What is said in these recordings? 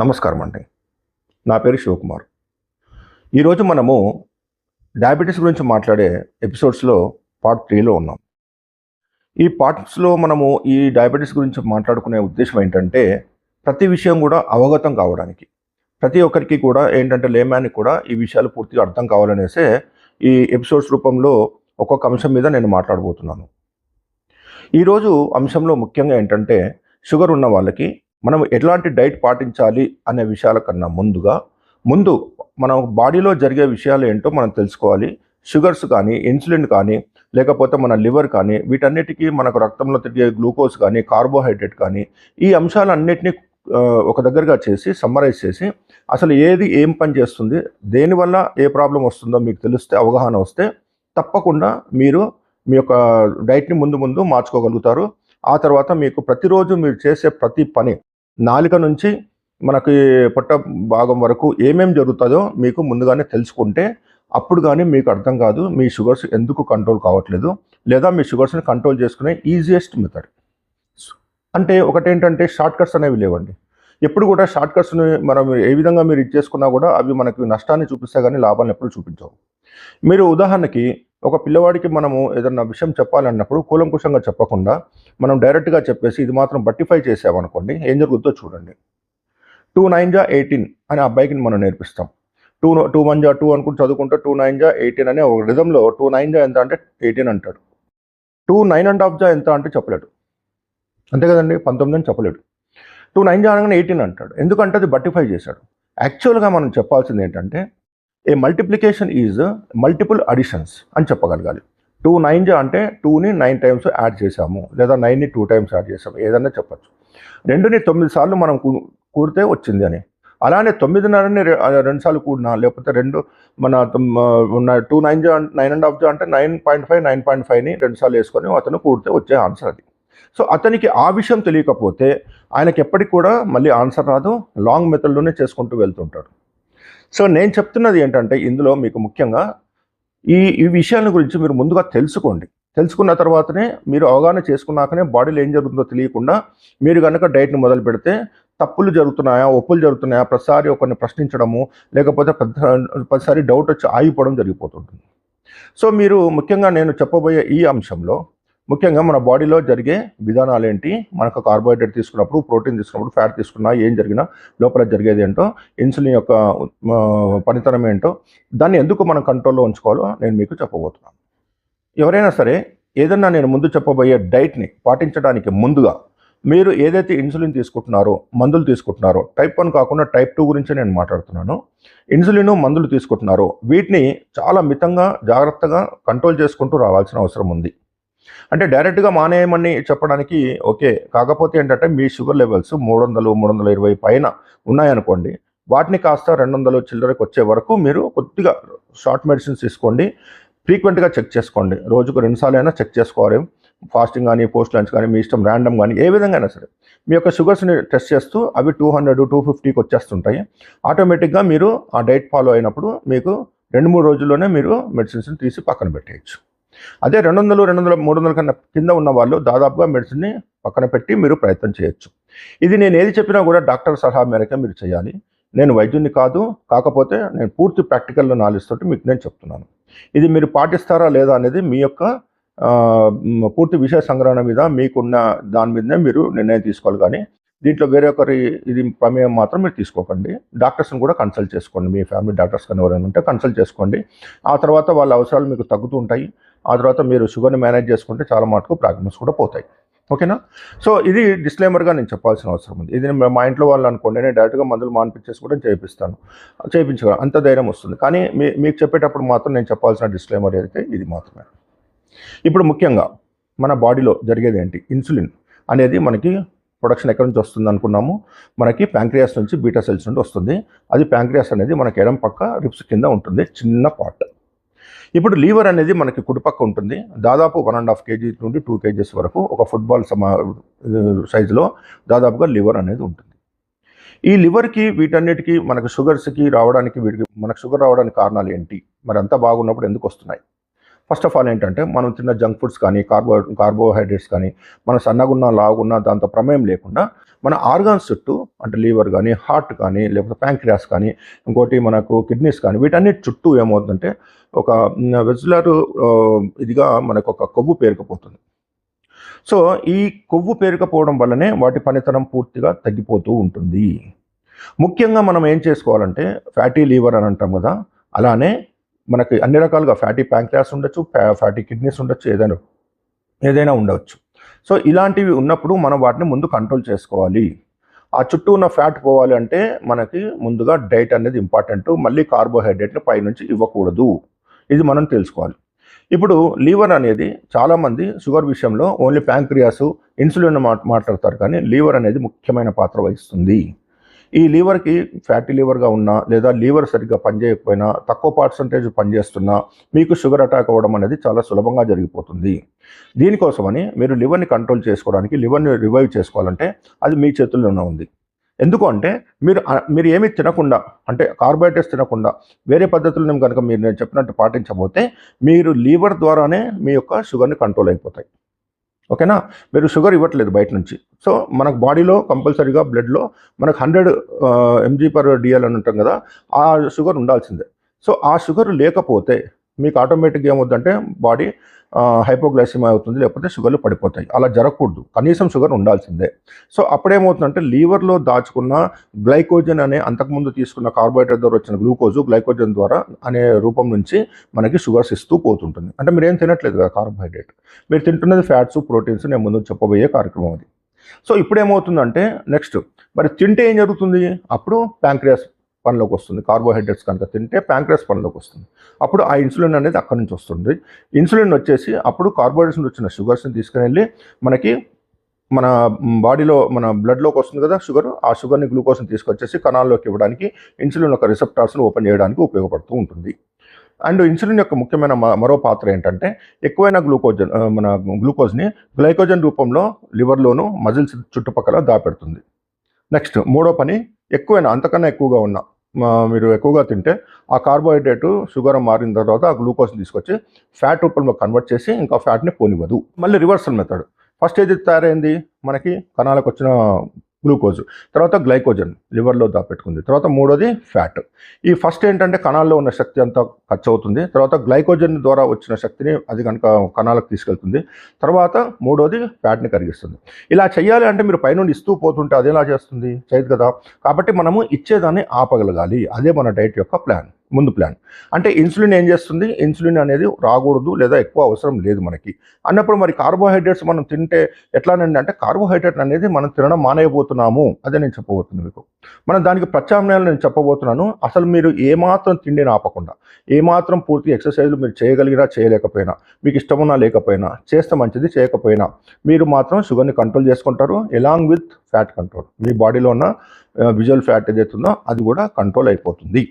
నమస్కారం అండి నా పేరు శివకుమార్. ఈరోజు మనము డయాబెటీస్ గురించి మాట్లాడే ఎపిసోడ్స్లో పార్ట్ త్రీలో ఉన్నాం. ఈ పార్ట్స్లో మనము ఈ డయాబెటీస్ గురించి మాట్లాడుకునే ఉద్దేశం ఏంటంటే ప్రతి విషయం కూడా అవగతం కావడానికి. ప్రతి ఒక్కరికి కూడా ఏంటంటే లేమానికి కూడా ఈ విషయాలు పూర్తిగా అర్థం కావాలనేసే ఈ ఎపిసోడ్స్ రూపంలో ఒక్కొక్క అంశం మీద నేను మాట్లాడబోతున్నాను. ఈరోజు అంశంలో ముఖ్యంగా ఏంటంటే షుగర్ ఉన్న వాళ్ళకి మనం ఎలాంటి డైట్ పాటించాలి అనే విషయాల కన్నా ముందుగా ముందు మనం బాడీలో జరిగే విషయాలు ఏంటో మనం తెలుసుకోవాలి. షుగర్స్ కానీ ఇన్సులిన్ కానీ లేకపోతే మన లివర్ కానీ వీటన్నిటికీ మనకు రక్తంలో తిరిగే గ్లూకోజ్ కానీ కార్బోహైడ్రేట్ కానీ ఈ అంశాలన్నిటినీ ఒక దగ్గరగా చేసి సమ్మరైజ్ చేసి అసలు ఏది ఏం పని చేస్తుంది దేనివల్ల ఏ ప్రాబ్లం వస్తుందో మీకు తెలిస్తే అవగాహన వస్తే తప్పకుండా మీరు మీ యొక్క డైట్ని ముందు ముందు మార్చుకోగలుగుతారు. ఆ తర్వాత మీకు ప్రతిరోజు మీరు చేసే ప్రతి పని నాలుక నుంచి మనకి పొట్ట భాగం వరకు ఏమేం జరుగుతుందో మీకు ముందుగానే తెలుసుకుంటే అప్పుడు కానీ మీకు అర్థం కాదు మీ షుగర్స్ ఎందుకు కంట్రోల్ కావట్లేదు లేదా మీ షుగర్స్ని కంట్రోల్ చేసుకునే ఈజియెస్ట్ మెథడ్. అంటే ఒకటేంటంటే షార్ట్ కట్స్ అనేవి లేవండి. ఎప్పుడు కూడా షార్ట్ కట్స్ని మనం ఏ విధంగా మీరు ఇచ్చేసుకున్నా కూడా అవి మనకి నష్టాన్ని చూపిస్తే కానీ లాభాన్ని ఎప్పుడు చూపించవు. మీరు ఉదాహరణకి ఒక పిల్లవాడికి మనము ఏదన్నా విషయం చెప్పాలన్నప్పుడు కూలంకుషంగా చెప్పకుండా మనం డైరెక్ట్గా చెప్పేసి ఇది మాత్రం బట్టిఫై చేసామనుకోండి ఏం జరుగుతుందో చూడండి. టూ నైన్ జా ఎయిటీన్ అని అబ్బాయికి మనం నేర్పిస్తాం. టూ టూ వన్ జా టూ అనుకుంటూ చదువుకుంటే టూ నైన్ జా ఎయిటీన్ అనే ఒక రిధంలో టూ నైన్ జా ఎంత అంటే ఎయిటీన్ అంటాడు. టూ నైన్ అండ్ హాఫ్ జా ఎంత అంటే చెప్పలేడు. అంతే కదండి పంతొమ్మిది అని చెప్పలేడు. టూ నైన్ జా అనగానే ఎయిటీన్ అంటాడు. ఎందుకంటే అది బట్టిఫై చేశాడు. యాక్చువల్గా మనం చెప్పాల్సింది ఏంటంటే a multiplication is multiple additions అని చెప్పగలగాలి. టూ నైన్ జా అంటే టూని నైన్ టైమ్స్ యాడ్ చేసాము లేదా నైన్ని టూ టైమ్స్ యాడ్ చేసాము ఏదన్నా చెప్పచ్చు. రెండుని తొమ్మిది సార్లు మనం కూడితే వచ్చింది అని. అలానే తొమ్మిదిన్నరని రెండు సార్లు కూడినా లేకపోతే రెండు మన ఉన్న టూ నైన్ జా నైన్ అండ్ హాఫ్ జా అంటే nine point five nine point ఫైవ్ని రెండు సార్లు వేసుకొని అతను కూడితే వచ్చే ఆన్సర్ అది. సో అతనికి ఆ విషయం తెలియకపోతే ఆయనకి ఎప్పటికి కూడా మళ్ళీ ఆన్సర్ రాదు. లాంగ్ మెథడ్లోనే చేసుకుంటూ వెళ్తుంటాడు. సో నేను చెప్తున్నది ఏంటంటే ఇందులో మీకు ముఖ్యంగా ఈ ఈ విషయాల గురించి మీరు ముందుగా తెలుసుకోండి. తెలుసుకున్న తర్వాతనే మీరు అవగాహన చేసుకున్నాకనే బాడీలో ఏం జరుగుతుందో తెలియకుండా మీరు కనుక డైట్ని మొదలు పెడితే తప్పులు జరుగుతున్నాయా ఒప్పులు జరుగుతున్నాయా ప్రతిసారి ఒకరిని ప్రశ్నించడము లేకపోతే పెద్ద ప్రతిసారి డౌట్ వచ్చి ఆగిపోవడం జరిగిపోతుంటుంది. సో మీరు ముఖ్యంగా నేను చెప్పబోయే ఈ అంశంలో ముఖ్యంగా మన బాడీలో జరిగే విధానాలు ఏంటి మనకు కార్బోహైడ్రేట్ తీసుకున్నప్పుడు ప్రోటీన్ తీసుకున్నప్పుడు ఫ్యాట్ తీసుకున్నా ఏం జరిగినా లోపల జరిగేది ఏంటో ఇన్సులిన్ యొక్క పనితనం ఏంటో దాన్ని ఎందుకు మనం కంట్రోల్లో ఉంచుకోవాలో నేను మీకు చెప్పబోతున్నాను. ఎవరైనా సరే ఏదన్నా నేను ముందు చెప్పబోయే డైట్ని పాటించడానికి ముందుగా మీరు ఏదైతే ఇన్సులిన్ తీసుకుంటున్నారో మందులు తీసుకుంటున్నారో టైప్ వన్ కాకుండా టైప్ టూ గురించి నేను మాట్లాడుతున్నాను. ఇన్సులిన్ మందులు తీసుకుంటున్నారో వీటిని చాలా మితంగా జాగ్రత్తగా కంట్రోల్ చేసుకుంటూ రావాల్సిన అవసరం ఉంది. అంటే డైరెక్ట్గా మానేయమని చెప్పడానికి ఓకే. కాకపోతే ఏంటంటే మీ షుగర్ లెవెల్స్ మూడు వందలు మూడు వందల ఇరవై పైన ఉన్నాయనుకోండి. వాటిని కాస్త రెండు వందలు చిల్లరకు వచ్చే వరకు మీరు కొద్దిగా షార్ట్ మెడిసిన్స్ తీసుకోండి. ఫ్రీక్వెంట్గా చెక్ చేసుకోండి. రోజుకు రెండుసార్లు అయినా చెక్ చేసుకోవాలి. ఫాస్టింగ్ కానీ పోస్ట్ లంచ్ కానీ మీ ఇష్టం ర్యాండమ్ కానీ ఏ విధంగా అయినా సరే. మీ యొక్క షుగర్స్ని టెస్ట్ చేస్తూ అవి టూ హండ్రెడ్ టూ ఫిఫ్టీకి వచ్చేస్తుంటాయి. ఆటోమేటిక్గా మీరు ఆ డైట్ ఫాలో అయినప్పుడు మీకు రెండు మూడు రోజుల్లోనే మీరు మెడిసిన్స్ని తీసి పక్కన పెట్టేయచ్చు. అదే రెండు వందలు రెండు వందల మూడు వందల కన్నా కింద ఉన్న వాళ్ళు దాదాపుగా మెడిసిన్ని పక్కన పెట్టి మీరు ప్రయత్నం చేయొచ్చు. ఇది నేను ఏది చెప్పినా కూడా డాక్టర్ సలహా మేరకే మీరు చేయాలి. నేను వైద్యుని కాదు కాకపోతే నేను పూర్తి ప్రాక్టికల్ నాలెడ్జ్ తోటి మీకు నేను చెప్తున్నాను. ఇది మీరు పాటిస్తారా లేదా అనేది మీ యొక్క పూర్తి విషయ సంగ్రహణ మీద మీకున్న దాని మీదనే మీరు నిర్ణయం తీసుకోవాలి కానీ దీంట్లో వేరే ఒకరి ఇది ప్రమేయం మాత్రం మీరు తీసుకోకండి. డాక్టర్స్ని కూడా కన్సల్ట్ చేసుకోండి. మీ ఫ్యామిలీ డాక్టర్స్ కానీ ఎవరైనా ఉంటే కన్సల్ట్ చేసుకోండి. ఆ తర్వాత వాళ్ళ అవసరాలు మీకు తగ్గుతూ ఉంటాయి. ఆ తర్వాత మీరు షుగర్ని మేనేజ్ చేసుకుంటే చాలా మటుకు ప్రాబ్లమ్స్ కూడా పోతాయి. ఓకేనా? సో ఇది డిస్క్లైమర్గా నేను చెప్పాల్సిన అవసరం ఉంది. ఇది మా ఇంట్లో వాళ్ళు అనుకోండి నేను డైరెక్ట్గా మందులు మానిపించేసి కూడా చేయిస్తాను చేయించగలను అంత ధైర్యం వస్తుంది. కానీ మీ మీకు చెప్పేటప్పుడు మాత్రం నేను చెప్పాల్సిన డిస్క్లైమర్ అయితే ఇది మాత్రమే. ఇప్పుడు ముఖ్యంగా మన బాడీలో జరిగేది ఏంటి? ఇన్సులిన్ అనేది మనకి ప్రొడక్షన్ ఎక్కడి నుంచి వస్తుంది అనుకున్నాము? మనకి ప్యాంక్రియాస్ నుంచి బీటా సెల్స్ నుండి వస్తుంది. అది ప్యాంక్రియాస్ అనేది మనకి ఎడం పక్క రిప్స్ కింద ఉంటుంది. చిన్న పార్ట్ ఇప్పుడు లీవర్ అనేది మనకి కుడిపక్క ఉంటుంది. దాదాపు వన్ అండ్ హాఫ్ కేజీ నుండి టూ కేజీస్ వరకు ఒక ఫుట్బాల్ సమా సైజులో దాదాపుగా లివర్ అనేది ఉంటుంది. ఈ లివర్కి వీటన్నిటికీ మనకు షుగర్స్కి రావడానికి వీటికి మనకు షుగర్ రావడానికి కారణాలు ఏంటి? మరి అంతా బాగున్నప్పుడు ఎందుకు వస్తున్నాయి? ఫస్ట్ ఆఫ్ ఆల్ ఏంటంటే మనం తిన్న జంక్ ఫుడ్స్ కానీ కార్బో కార్బోహైడ్రేట్స్ కానీ మన సన్నగున్నా లాగున్నా దాంతో ప్రమేయం లేకుండా మన ఆర్గాన్స్ చుట్టూ అంటే లీవర్ కానీ హార్ట్ కానీ లేకపోతే ప్యాంక్రియాస్ కానీ ఇంకోటి మనకు కిడ్నీస్ కానీ వీటన్నిటి చుట్టూ ఏమవుతుందంటే ఒక వెజులర్ ఇదిగా మనకు ఒక కొవ్వు పేరుకుపోతుంది. సో ఈ కొవ్వు పేరుకపోవడం వల్లనే వాటి పనితనం పూర్తిగా తగ్గిపోతూ ఉంటుంది. ముఖ్యంగా మనం ఏం చేసుకోవాలంటే ఫ్యాటీ లీవర్ అని అంటాం కదా అలానే మనకి అన్ని రకాలుగా ఫ్యాటీ ప్యాంక్రియాస్ ఉండొచ్చు ఫ్యాటీ కిడ్నీస్ ఉండొచ్చు ఏదైనా ఏదైనా ఉండవచ్చు. సో ఇలాంటివి ఉన్నప్పుడు మనం వాటిని ముందు కంట్రోల్ చేసుకోవాలి. ఆ చుట్టూ ఉన్న ఫ్యాట్ పోవాలి అంటే మనకి ముందుగా డైట్ అనేది ఇంపార్టెంట్ మళ్ళీ కార్బోహైడ్రేట్లు పైనుంచి ఇవ్వకూడదు. ఇది మనం తెలుసుకోవాలి. ఇప్పుడు లీవర్ అనేది చాలామంది షుగర్ విషయంలో ఓన్లీ ప్యాంక్రియాసు ఇన్సులిన్ మాట్లాడతారు కానీ లీవర్ అనేది ముఖ్యమైన పాత్ర వహిస్తుంది. ఈ లీవర్కి ఫ్యాటీ లీవర్గా ఉన్నా లేదా లీవర్ సరిగ్గా పనిచేయకపోయినా తక్కువ పర్సంటేజ్ పనిచేస్తున్నా మీకు షుగర్ అటాక్ అవ్వడం అనేది చాలా సులభంగా జరిగిపోతుంది. దీనికోసమని మీరు లివర్ని కంట్రోల్ చేసుకోవడానికి లివర్ని రివైవ్ చేసుకోవాలంటే అది మీ చేతుల్లోనే ఉంది. ఎందుకు అంటే మీరు మీరు ఏమీ తినకుండా అంటే కార్బోహైడ్రేట్స్ తినకుండా వేరే పద్ధతులను కనుక మీరు నేను చెప్పినట్టు పాటించబోతే మీరు లీవర్ ద్వారానే మీ యొక్క షుగర్ని కంట్రోల్ అయిపోతాయి. ఓకేనా? మీరు షుగర్ ఇవ్వట్లేదు బయట నుంచి. సో మనకు బాడీలో కంపల్సరీగా బ్లడ్లో మనకు హండ్రెడ్ ఎంజీ పర్ డిఎల్ అని ఉంటాం కదా ఆ షుగర్ ఉండాల్సిందే. సో ఆ షుగర్ లేకపోతే మీకు ఆటోమేటిక్గా ఏమవుతుందంటే బాడీ హైపోగ్లైసిమా అవుతుంది లేకపోతే షుగర్లు పడిపోతాయి. అలా జరగకూడదు. కనీసం షుగర్ ఉండాల్సిందే. సో అప్పుడేమవుతుందంటే లీవర్లో దాచుకున్న గ్లైకోజన్ అనే అంతకుముందు తీసుకున్న కార్బోహైడ్రేట్ ద్వారా వచ్చిన గ్లూకోజు గ్లైకోజన్ ద్వారా అనే రూపం నుంచి మనకి షుగర్స్ ఇస్తూ పోతుంటుంది. అంటే మీరు ఏం తినట్లేదు కదా కార్బోహైడ్రేట్ మీరు తింటున్నది ఫ్యాట్స్ ప్రోటీన్స్ నేను ముందు చెప్పబోయే కార్యక్రమం అది. సో ఇప్పుడు ఏమవుతుందంటే నెక్స్ట్ మరి తింటే ఏం జరుగుతుంది? అప్పుడు ప్యాంక్రియాస్ పనిలోకి వస్తుంది. కార్బోహైడ్రేట్స్ కనుక తింటే ప్యాంక్రస్ పనిలోకి వస్తుంది. అప్పుడు ఆ ఇన్సులిన్ అనేది అక్కడి నుంచి వస్తుంది. ఇన్సులిన్ వచ్చేసి అప్పుడు కార్బోహైడ్రేట్స్ నుంచి వచ్చిన షుగర్స్ని తీసుకుని వెళ్ళి మనకి మన బాడీలో మన బ్లడ్లోకి వస్తుంది కదా షుగర్ ఆ షుగర్ని గ్లూకోజ్ని తీసుకొచ్చేసి కణాల్లోకి ఇవ్వడానికి ఇన్సులిన్ యొక్క రిసెప్టార్స్ని ఓపెన్ చేయడానికి ఉపయోగపడుతూ ఉంటుంది. అండ్ ఇన్సులిన్ యొక్క ముఖ్యమైన మరో పాత్ర ఏంటంటే ఎక్కువైన గ్లూకోజన్ మన గ్లూకోజ్ని గ్లైకోజన్ రూపంలో లివర్లోను మజిల్స్ చుట్టుపక్కల దాపెడుతుంది. నెక్స్ట్ మూడో పని ఎక్కువైనా అంతకన్నా ఎక్కువగా ఉన్న మీరు ఎక్కువగా తింటే ఆ కార్బోహైడ్రేట్ షుగర్ మారిన తర్వాత ఆ గ్లూకోజ్ తీసుకొచ్చి ఫ్యాట్ రూపంలో కన్వర్ట్ చేసి ఇంకా ఫ్యాట్ని పోనివ్వదు. మళ్ళీ రివర్సల్ మెథడ్. ఫస్ట్ ఏది తయారైంది? మనకి కణాలకు వచ్చిన గ్లూకోజ్. తర్వాత గ్లైకోజన్ లివర్లో దాపెట్టుకుంది. తర్వాత మూడోది ఫ్యాట్. ఈ ఫస్ట్ ఏంటంటే కణాల్లో ఉన్న శక్తి అంతా ఖర్చు అవుతుంది తర్వాత గ్లైకోజన్ ద్వారా వచ్చిన శక్తిని అది కనుక కణాలకు తీసుకెళ్తుంది. తర్వాత మూడోది ఫ్యాట్ని కరిగిస్తుంది. ఇలా చేయాలి అంటే మీరు పైనుండి ఇస్తూ పోతుంటే అది ఎలా చేస్తుంది? చేయదు కదా. కాబట్టి మనము ఇచ్చేదాన్ని ఆపగలగాలి. అదే మన డైట్ యొక్క ప్లాన్. ముందు ప్లాన్. అంటే ఇన్సులిన్ ఏం చేస్తుంది? ఇన్సులిన్ అనేది రాకూడదు లేదా ఎక్కువ అవసరం లేదు మనకి. అన్నప్పుడు మరి కార్బోహైడ్రేట్స్ మనం తింటే ఎట్లానండి అంటే కార్బోహైడ్రేట్ అనేది మనం తినడం మానేయబోతున్నాము. అదే నేను చెప్పబోతున్నాను మీకు. మనం దానికి ప్రత్యామ్నాయాలు నేను చెప్పబోతున్నాను. అసలు మీరు ఏమాత్రం తిండిని ఆపకుండా ఏమాత్రం పూర్తి ఎక్సర్సైజ్లు మీరు చేయగలిగినా చేయలేకపోయినా మీకు ఇష్టమున్నా లేకపోయినా చేస్తే మంచిది చేయకపోయినా మీరు మాత్రం షుగర్ని కంట్రోల్ చేసుకుంటారు. Along with fat control. మీ బాడీలో ఉన్న విజువల్ ఫ్యాట్ ఏదైతుందో అది కూడా కంట్రోల్ అయిపోతుంది.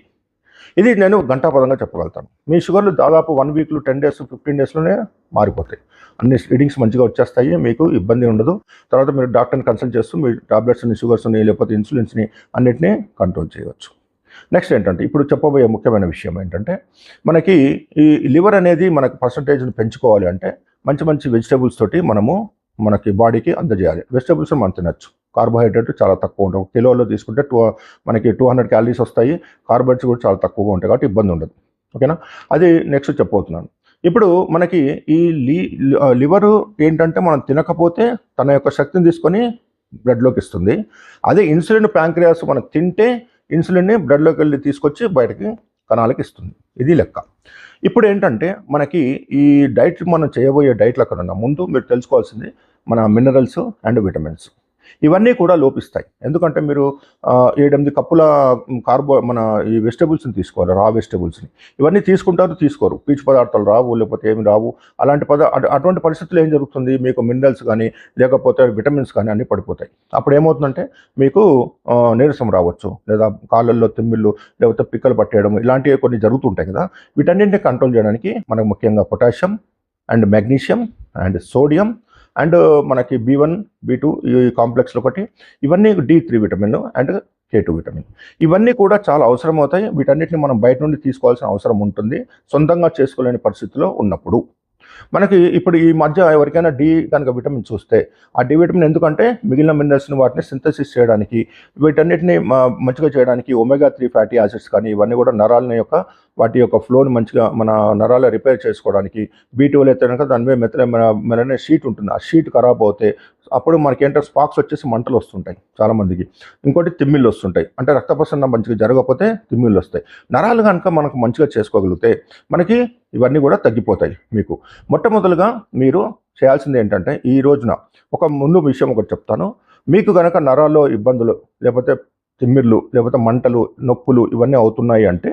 ఇది నేను గంటాపదంగా చెప్పగలుగుతాను. మీ షుగర్లు దాదాపు వన్ వీక్లు టెన్ డేస్ ఫిఫ్టీన్ డేస్లోనే మారిపోతాయి. అన్ని రీడింగ్స్ మంచిగా వచ్చేస్తాయి మీకు ఇబ్బంది ఉండదు. తర్వాత మీరు డాక్టర్ని కన్సల్ట్ చేస్తూ మీ టాబ్లెట్స్ని షుగర్స్ని లేకపోతే ఇన్సులిన్స్ని అన్నిటినీ కంట్రోల్ చేయవచ్చు. నెక్స్ట్ ఏంటంటే ఇప్పుడు చెప్పబోయే ముఖ్యమైన విషయం ఏంటంటే మనకి ఈ లివర్ అనేది మనకు పర్సంటేజ్ని పెంచుకోవాలి అంటే మంచి మంచి వెజిటేబుల్స్ తోటి మనము మనకి బాడీకి అందజేయాలి. వెజిటేబుల్స్ మనం తినచ్చు. కార్బోహైడ్రేట్ చాలా తక్కువ ఉంటాయి. కిలోలో తీసుకుంటే టూ మనకి టూ హండ్రెడ్ క్యాలరీస్ వస్తాయి. కార్బోహైడ్రేట్స్ కూడా చాలా తక్కువగా ఉంటాయి కాబట్టి ఇబ్బంది ఉండదు. ఓకేనా? అది నెక్స్ట్ చెప్పబోతున్నాను. ఇప్పుడు మనకి ఈ లీ లివరు ఏంటంటే మనం తినకపోతే తన యొక్క శక్తిని తీసుకొని బ్లడ్లోకి ఇస్తుంది. అదే ఇన్సులిన్ ప్యాంక్రియాస్ మనం తింటే ఇన్సులిన్ని బ్లడ్లోకి వెళ్ళి తీసుకొచ్చి బయటకి కణాలకి ఇస్తుంది. ఇది లెక్క. ఇప్పుడు ఏంటంటే మనకి ఈ డైట్ మనం చేయబోయే డైట్ల కన్నా ముందు మీరు తెలుసుకోవాల్సింది మన మినరల్స్ అండ్ విటమిన్స్. ఇవన్నీ కూడా లోపిస్తాయి. ఎందుకంటే మీరు ఏడెనిమిది కప్పుల కార్బో మన ఈ వెజిటబుల్స్ని తీసుకోవాలి రా వెజిటబుల్స్ని. ఇవన్నీ తీసుకుంటారు తీసుకోరు. పీచు పదార్థాలు రావు లేకపోతే ఏమి రావు. అలాంటి పద అటువంటి పరిస్థితులు ఏం జరుగుతుంది? మీకు మినరల్స్ కానీ లేకపోతే విటమిన్స్ కానీ అన్నీ పడిపోతాయి. అప్పుడు ఏమవుతుందంటే మీకు నీరసం రావచ్చు లేదా కాళ్ళల్లో తిమ్మిళ్ళు లేకపోతే పిక్కలు పట్టేయడం ఇలాంటివి కొన్ని జరుగుతుంటాయి కదా. వీటన్నింటినీ కంట్రోల్ చేయడానికి మనకు ముఖ్యంగా potassium and magnesium and sodium and మనకి బి వన్ బి టూ ఈ కాంప్లెక్స్లు ఒకటి. ఇవన్నీ D three vitamin and K two vitamin ఇవన్నీ కూడా చాలా అవసరం అవుతాయి వీటన్నిటిని మనం బయట నుండి తీసుకోవాల్సిన అవసరం ఉంటుంది. సొంతంగా చేసుకోలేని పరిస్థితిలో ఉన్నప్పుడు. మనకి ఇప్పుడు ఈ మధ్య ఎవరికైనా డి కనుక విటమిన్స్ వస్తే ఆ డి విటమిన్ ఎందుకంటే మిగిలిన మినరల్స్ని వాటిని సింథసిస్ చేయడానికి వీటన్నిటిని మంచిగా చేయడానికి ఒమేగా త్రీ ఫ్యాటీ యాసిడ్స్ కానీ ఇవన్నీ కూడా నరాలని యొక్క వాటి యొక్క ఫ్లోని మంచిగా మన నరాల రిపేర్ చేసుకోవడానికి బీటీ అయితే కనుక దాని మీద మెత్త మెరనే షీట్ ఉంటుంది. ఆ షీట్ ఖరాబ్ అవుతే అప్పుడు మనకి ఏంటంటే స్పాక్స్ వచ్చేసి మంటలు వస్తుంటాయి చాలామందికి ఇంకోటి తిమ్మిళ్ళు వస్తుంటాయి. అంటే రక్త ప్రసరణ మంచిగా జరగకపోతే తిమ్మిళ్ళు వస్తాయి. నరాలు కనుక మనకు మంచిగా చేసుకోగలిగితే మనకి ఇవన్నీ కూడా తగ్గిపోతాయి మీకు. మొట్టమొదలుగా మీరు చేయాల్సింది ఏంటంటే ఈ రోజున ఒక ముందు విషయం ఒకటి చెప్తాను. మీకు కనుక నరాల్లో ఇబ్బందులు లేకపోతే తిమ్మిర్లు లేకపోతే మంటలు నొప్పులు ఇవన్నీ అవుతున్నాయి అంటే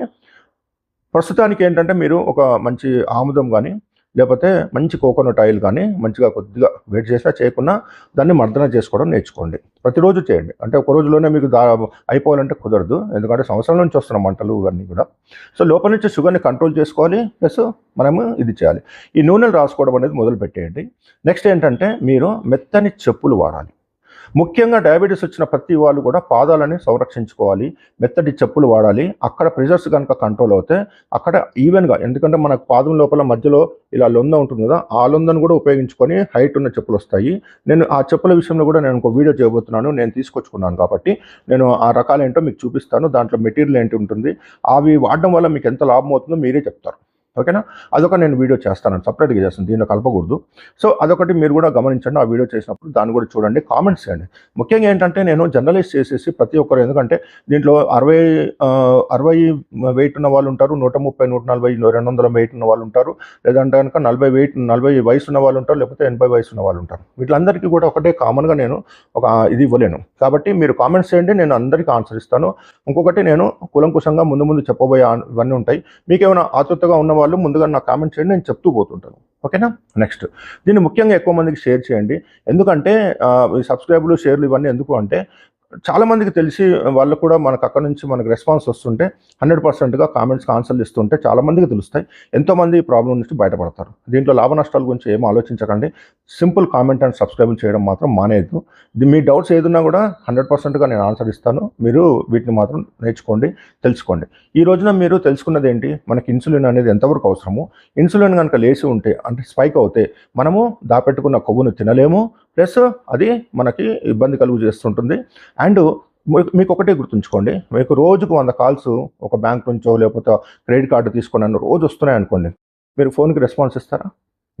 ప్రస్తుతానికి ఏంటంటే మీరు ఒక మంచి ఆముదం కానీ లేకపోతే మంచి కోకోనట్ ఆయిల్ కానీ మంచిగా కొద్దిగా వెయిట్ చేసినా చేయకుండా దాన్ని మర్దన చేసుకోవడం నేర్చుకోండి. ప్రతిరోజు చేయండి. అంటే ఒక రోజులోనే మీకు దా అయిపోవాలంటే కుదరదు. ఎందుకంటే సంవత్సరం నుంచి వస్తున్న మంటలు ఇవన్నీ కూడా. సో లోపల నుంచి షుగర్ని కంట్రోల్ చేసుకోవాలి. ప్లస్ మనము ఇది చేయాలి. ఈ నూనెలు రాసుకోవడం అనేది మొదలు పెట్టేయండి నెక్స్ట్ ఏంటంటే మీరు మెత్తని చెప్పులు వాడాలి. ముఖ్యంగా డయాబెటీస్ వచ్చిన ప్రతి వాళ్ళు కూడా పాదాలని సంరక్షించుకోవాలి మెత్తటి చెప్పులు వాడాలి అక్కడ ప్రెజర్స్ కనుక కంట్రోల్ అవుతే అక్కడ ఈవెన్గా ఎందుకంటే మనకు పాదం లోపల మధ్యలో ఇలా లొంద ఉంటుంది కదా ఆ లొందను కూడా ఉపయోగించుకొని హైట్ ఉన్న చెప్పులు వస్తాయి. నేను ఆ చెప్పుల విషయంలో కూడా నేను ఒక వీడియో చేయబోతున్నాను నేను తీసుకొచ్చుకున్నాను కాబట్టి నేను ఆ రకాలు ఏంటో మీకు చూపిస్తాను దాంట్లో మెటీరియల్ ఏంటి ఉంటుంది అవి వాడడం వల్ల మీకు ఎంత లాభం అవుతుందో మీరే చెప్తారు. ఓకేనా? అదొక నేను వీడియో చేస్తాను. సపరేట్గా చేస్తాను. దీనిలో కలపకూడదు. సో అదొకటి మీరు కూడా గమనించండి. ఆ వీడియో చేసినప్పుడు దాన్ని కూడా చూడండి. కామెంట్స్ చేయండి. ముఖ్యంగా ఏంటంటే నేను జర్నలిస్ట్ చేసేసి ప్రతి ఒక్కరు ఎందుకంటే దీంట్లో అరవై అరవై వెయిట్ ఉన్న వాళ్ళు ఉంటారు. నూట ముప్పై నూట నలభై రెండు వందల వెయిట్ ఉన్న వాళ్ళు ఉంటారు. లేదంటే కనుక నలభై వెయిట్ నలభై వయసు ఉన్న వాళ్ళు ఉంటారు. లేకపోతే ఎనభై వయసు ఉన్న వాళ్ళు ఉంటారు. వీళ్ళందరికీ కూడా ఒకటే కామన్గా నేను ఒక ఇది ఇవ్వలేను. కాబట్టి మీరు కామెంట్స్ చేయండి. నేను అందరికీ ఆన్సర్ ఇస్తాను. ఇంకొకటి నేను కులంకుశంగా ముందు ముందు చెప్పబోయే ఇవన్నీ ఉంటాయి. మీకేమైనా ఆతృతగా ఉన్న వాళ్ళు ముందుగా నాకు కామెంట్ చేయండి నేను చెప్తూ పోతుంటాను. ఓకేనా నెక్స్ట్ దీన్ని ముఖ్యంగా ఎక్కువ మందికి షేర్ చేయండి. ఎందుకంటే ఆ, సబ్స్క్రైబులు షేర్లు ఇవన్నీ ఎందుకు అంటే చాలామందికి తెలిసి వాళ్ళు కూడా మనకు అక్కడ నుంచి మనకు రెస్పాన్స్ వస్తుంటే హండ్రెడ్ పర్సెంట్గా కామెంట్స్కి ఆన్సర్లు ఇస్తుంటే చాలామందికి తెలుస్తాయి. ఎంతోమంది ఈ ప్రాబ్లం నుంచి బయటపడతారు. దీంట్లో లాభ నష్టాల గురించి ఏం ఆలోచించకండి. సింపుల్ కామెంట్ అండ్ సబ్స్క్రైబ్ చేయడం మాత్రం మానేయద్దు. మీ డౌట్స్ ఏదున్నా కూడా హండ్రెడ్ పర్సెంట్గా నేను ఆన్సర్ ఇస్తాను. మీరు వీటిని మాత్రం నేర్చుకోండి తెలుసుకోండి. ఈ రోజున మీరు తెలుసుకున్నది ఏంటి? మనకి ఇన్సులిన్ అనేది ఎంతవరకు అవసరము? ఇన్సులిన్ కనుక లేచి ఉంటే అంటే స్పైక్ అవుతే మనము దాపెట్టుకున్న కొవ్వును తినలేము. ప్లస్ అది మనకి ఇబ్బంది కలుగు చేస్తుంటుంది. అండ్ మీకు ఒకటే గుర్తుంచుకోండి. మీకు రోజుకు వంద కాల్స్ ఒక బ్యాంక్ నుంచో లేకపోతే క్రెడిట్ కార్డు తీసుకున్నాను రోజు వస్తున్నాయి అనుకోండి మీరు ఫోన్కి రెస్పాన్స్ ఇస్తారా?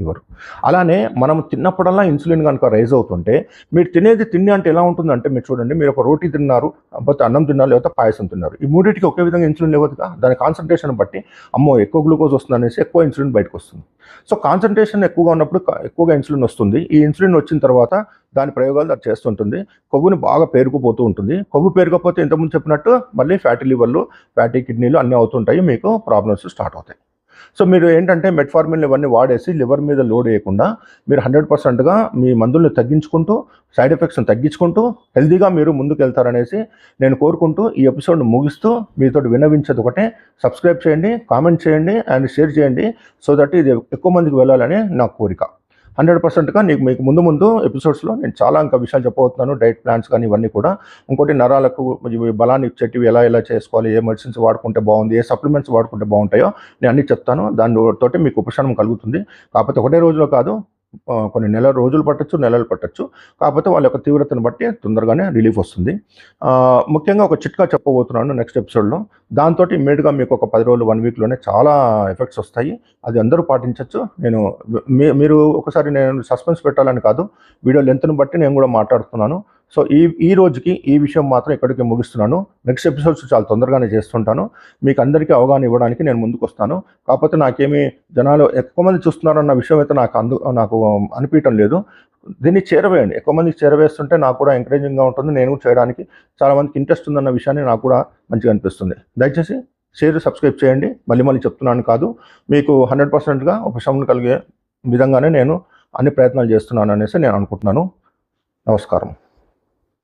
ఇవ్వరు. అలానే మనం తిన్నప్పుడల్లా ఇన్సులిన్ కనుక రైజ్ అవుతుంటే మీరు తినేది తిండి అంటే ఎలా ఉంటుందంటే మీరు చూడండి మీరు ఒక రోటీ తిన్నారు లేకపోతే అన్నం తిన్నారు లేకపోతే పాయసం తిన్నారు. ఈ మూడింటికి ఒకే విధంగా ఇన్సులిన్ లేవదుగా? దాని కాన్సన్ట్రేషన్ బట్టి అమ్మో ఎక్కువ గ్లూకోజ్ వస్తుంది అనేసి ఎక్కువ ఇన్సులిన్ బయటకు వస్తుంది సో కాన్సన్ట్రేషన్ ఎక్కువగా ఉన్నప్పుడు ఎక్కువగా ఇన్సులిన్ వస్తుంది. ఈ ఇన్సులిన్ వచ్చిన తర్వాత దాని ప్రయోగాలు అది చేస్తుంటుంది. కొవ్వుని బాగా పేరుకుపోతూ ఉంటుంది. కొవ్వు పేరుకపోతే ఇంతకుముందు చెప్పినట్టు మళ్ళీ ఫ్యాటీ లివర్లు ఫ్యాటీ కిడ్నీలు అన్నీ అవుతుంటాయి మీకు ప్రాబ్లమ్స్ స్టార్ట్ అవుతాయి. సో మీరు ఏంటంటే మెట్ఫార్మిన్ ఇవన్నీ వాడేసి లివర్ మీద లోడ్ వేయకుండా మీరు హండ్రెడ్ పర్సెంట్గా మీ మందుల్ని తగ్గించుకుంటూ సైడ్ ఎఫెక్ట్స్ని తగ్గించుకుంటూ హెల్దీగా మీరు ముందుకు వెళ్తారనేసి నేను కోరుకుంటూ ఈ ఎపిసోడ్ను ముగిస్తూ మీతో వినవించేది ఒకటే. సబ్స్క్రైబ్ చేయండి కామెంట్ చేయండి అండ్ షేర్ చేయండి సో దట్ ఇది ఎక్కువ మందికి వెళ్ళాలని నా కోరిక. హండ్రెడ్ పర్సెంట్గా నీకు మీకు ముందు ముందు ఎపిసోడ్స్లో నేను చాలా ఇంకా విషయాలు చెప్పబోతున్నాను డైట్ ప్లాన్స్ కానీ ఇవన్నీ కూడా. ఇంకోటి నరాలకు బలాన్ని ఇచ్చేటివి ఎలా ఎలా చేసుకోవాలి ఏ మెడిసిన్స్ వాడుకుంటే బాగుంది ఏ సప్లిమెంట్స్ వాడుకుంటే బాగుంటాయో నేను అన్ని చెప్తాను. దానితోటి మీకు ఉపశమనం కలుగుతుంది. కాకపోతే ఒకటే రోజులో కాదు కొన్ని నెల రోజులు పట్టచ్చు నెలలు పట్టచ్చు. కాకపోతే వాళ్ళ యొక్క తీవ్రతను బట్టి తొందరగానే రిలీఫ్ వస్తుంది. ముఖ్యంగా ఒక చిట్కా చెప్పబోతున్నాను నెక్స్ట్ ఎపిసోడ్లో. దాంతో ఇమ్మీడియట్గా మీకు ఒక పది రోజులు వన్ వీక్లోనే చాలా ఎఫెక్ట్స్ వస్తాయి. అది అందరూ పాటించవచ్చు నేను మీ- మీరు ఒకసారి నేను సస్పెన్స్ పెట్టాలని కాదు వీడియో లెంత్ను బట్టి నేను కూడా మాట్లాడుతున్నాను. సో ఈ ఈ రోజుకి ఈ విషయం మాత్రం ఇక్కడికి ముగిస్తున్నాను. నెక్స్ట్ ఎపిసోడ్స్ చాలా తొందరగానే చేస్తుంటాను. మీకు అందరికీ అవగాహన ఇవ్వడానికి నేను ముందుకు వస్తాను. కాకపోతే నాకేమీ జనాలు ఎక్కువ మంది చూస్తున్నారన్న విషయం అయితే నాకు అందు నాకు అనిపించడం లేదు. దీన్ని చేరవేయండి. ఎక్కువ మందికి చేరవేస్తుంటే నాకు కూడా ఎంకరేజింగ్గా ఉంటుంది. నేను కూడా చేయడానికి చాలా మందికి ఇంట్రెస్ట్ ఉందన్న విషయాన్ని నాకు కూడా మంచిగా అనిపిస్తుంది. దయచేసి షేర్ సబ్స్క్రైబ్ చేయండి. మళ్ళీ మళ్ళీ చెప్తున్నాను కాదు. మీకు హండ్రెడ్ పర్సెంట్గా ఉపశమనం కలిగే విధంగానే నేను అన్ని ప్రయత్నాలు చేస్తున్నాను అనేసి నేను అనుకుంటున్నాను. నమస్కారం.